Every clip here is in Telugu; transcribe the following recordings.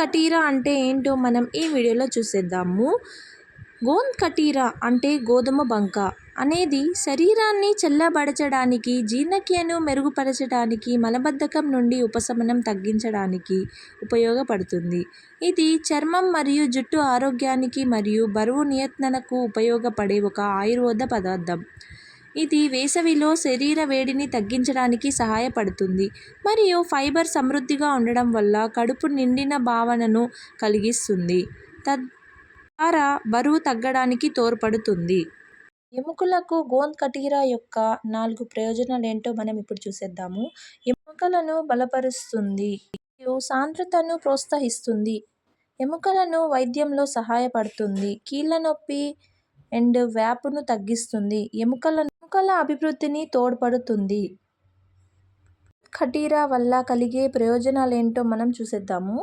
కటీరా అంటే ఏంటో మనం ఈ వీడియోలో చూసేద్దాము. గోంద్ కటీరా అంటే గోధుమ బంక అనేది శరీరాన్ని చల్లబడచడానికి జీర్ణక్రియను మెరుగుపరచడానికి మలబద్ధకం నుండి ఉపశమనం తగ్గించడానికి ఉపయోగపడుతుంది. ఇది చర్మం మరియు జుట్టు ఆరోగ్యానికి మరియు బరువు నియంత్రణకు ఉపయోగపడే ఒక ఆయుర్వేద పదార్థం. ఇది వేసవిలో శరీర వేడిని తగ్గించడానికి సహాయపడుతుంది. మరియు ఫైబర్ సమృద్ధిగా ఉండడం వల్ల కడుపు నిండిన భావనను కలిగిస్తుంది. తద్వారా బరువు తగ్గడానికి తోడ్పడుతుంది. ఎముకలకు గోంద్ కటీరా యొక్క నాలుగు ప్రయోజనాలు ఏంటో మనం ఇప్పుడు చూసేద్దాము. ఎముకలను బలపరుస్తుంది. మరియు సాంద్రతను ప్రోత్సహిస్తుంది. ఎముకలను వైద్యంలో సహాయపడుతుంది. కీళ్ళ నొప్పి అండ్ వ్యాపును తగ్గిస్తుంది. ఎముకలను మొక్కల అభివృద్ధిని తోడ్పడుతుంది. కటీరా వల్ల కలిగే ప్రయోజనాలు ఏంటో మనం చూసేద్దాము.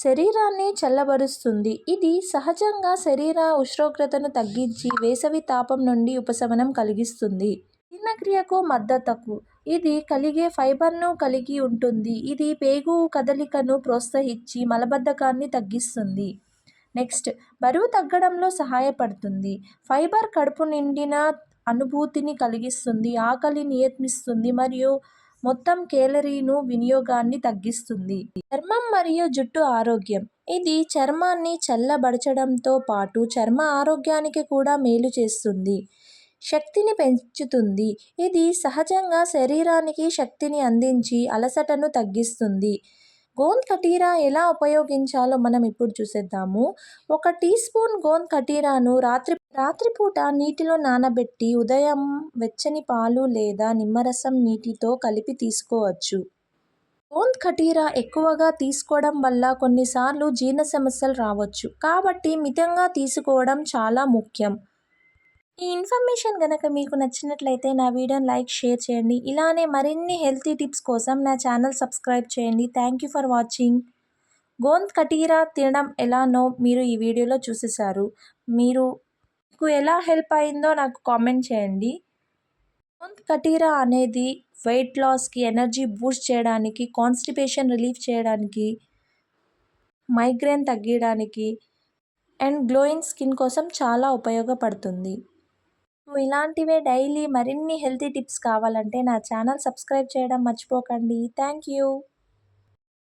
శరీరాన్ని చల్లబరుస్తుంది. ఇది సహజంగా శరీర ఉష్ణోగ్రతను తగ్గించి వేసవి తాపం నుండి ఉపశమనం కలిగిస్తుంది. జీర్ణక్రియకు మద్దతుకు. ఇది కలిగే ఫైబర్ను కలిగి ఉంటుంది. ఇది పేగు కదలికను ప్రోత్సహించి మలబద్ధకాన్ని తగ్గిస్తుంది. నెక్స్ట్ బరువు తగ్గడంలో సహాయపడుతుంది. ఫైబర్ కడుపు నిండిన అనుభూతిని కలిగిస్తుంది ఆకలి నియంత్రిస్తుంది మరియు మొత్తం కేలరీను వినియోగాన్ని తగ్గిస్తుంది. చర్మం మరియు జుట్టు ఆరోగ్యం. ఇది చర్మాన్ని చల్లబడచడంతో పాటు చర్మ ఆరోగ్యానికి కూడా మేలు చేస్తుంది. శక్తిని పెంచుతుంది. ఇది సహజంగా శరీరానికి శక్తిని అందించి అలసటను తగ్గిస్తుంది. గోంద్ కటీరా ఎలా ఉపయోగించాలో మనం ఇప్పుడు చూసేద్దాము. ఒక టీ స్పూన్ గోంద్ కటీరాను రాత్రి రాత్రిపూట నీటిలో నానబెట్టి ఉదయం వెచ్చని పాలు లేదా నిమ్మరసం నీటితో కలిపి తీసుకోవచ్చు. గోంద్ కటీరా ఎక్కువగా తీసుకోవడం వల్ల కొన్నిసార్లు జీర్ణ సమస్యలు రావచ్చు. కాబట్టి మితంగా తీసుకోవడం చాలా ముఖ్యం. ఈ ఇన్ఫర్మేషన్ కనుక మీకు నచ్చినట్లయితే నా వీడియోని లైక్ షేర్ చేయండి. ఇలానే మరిన్ని హెల్తీ టిప్స్ కోసం నా ఛానల్ సబ్స్క్రైబ్ చేయండి. Thank you for watching. Gond కటీరా తినడం ఎలానో మీరు ఈ వీడియోలో చూసేశారు. మీరు మీకు ఎలా హెల్ప్ అయిందో నాకు కామెంట్ చేయండి. గోంద్ కటీరా అనేది వెయిట్ లాస్కి ఎనర్జీ బూస్ట్ చేయడానికి కాన్స్టిపేషన్ రిలీఫ్ చేయడానికి మైగ్రేన్ తగ్గడానికి అండ్ గ్లోయింగ్ స్కిన్ కోసం చాలా ఉపయోగపడుతుంది. ఇలాంటివే డైలీ మరిన్ని హెల్తీ టిప్స్ కావాలంటే నా ఛానల్ సబ్స్క్రైబ్ చేయడం మర్చిపోకండి. Thank you.